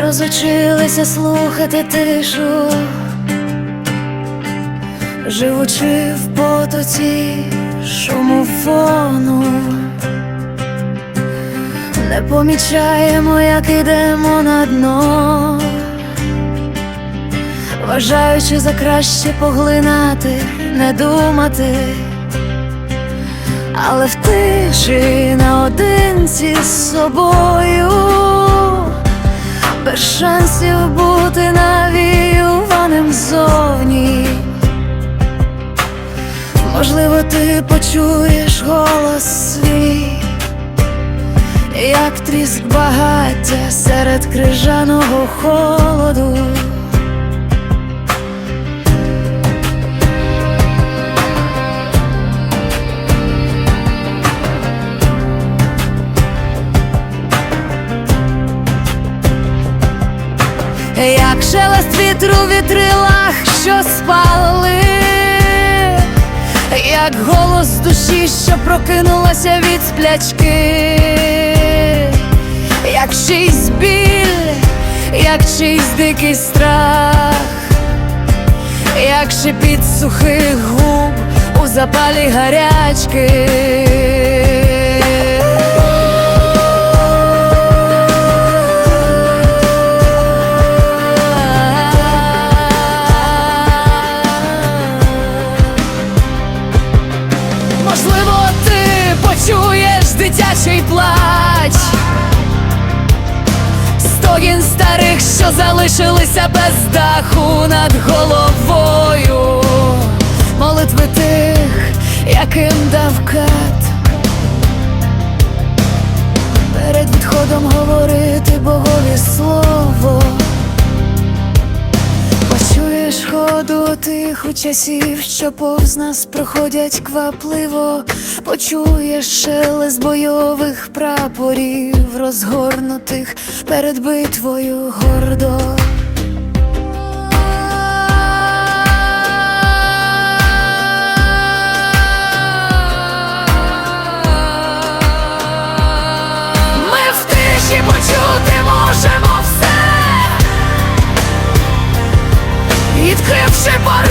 розучилися слухати тишу, живучи в потоці шуму фону, не помічаємо, як ідемо на дно, вважаючи за краще поглинати, не думати. Але в тиші наодинці з собою, без шансів бути навіюваним зовні. Можливо, ти почуєш голос свій, як тріск багаття серед крижаного холоду. Як шелест вітру вітрилах, що спали, як голос душі, що прокинулася від сплячки, як чийсь біль, як чийсь дикий страх, як шепіт сухих губ у запалі гарячки. Почуєш дитячий плач, стогін старих, що залишилися без даху над головою, молитви тих, яким дав кат. Перед відходом говорити Богові слово. Ходу у часів, що повз нас проходять квапливо, почуєш шелест бойових прапорів, розгорнутих перед битвою гордо. Shit! parę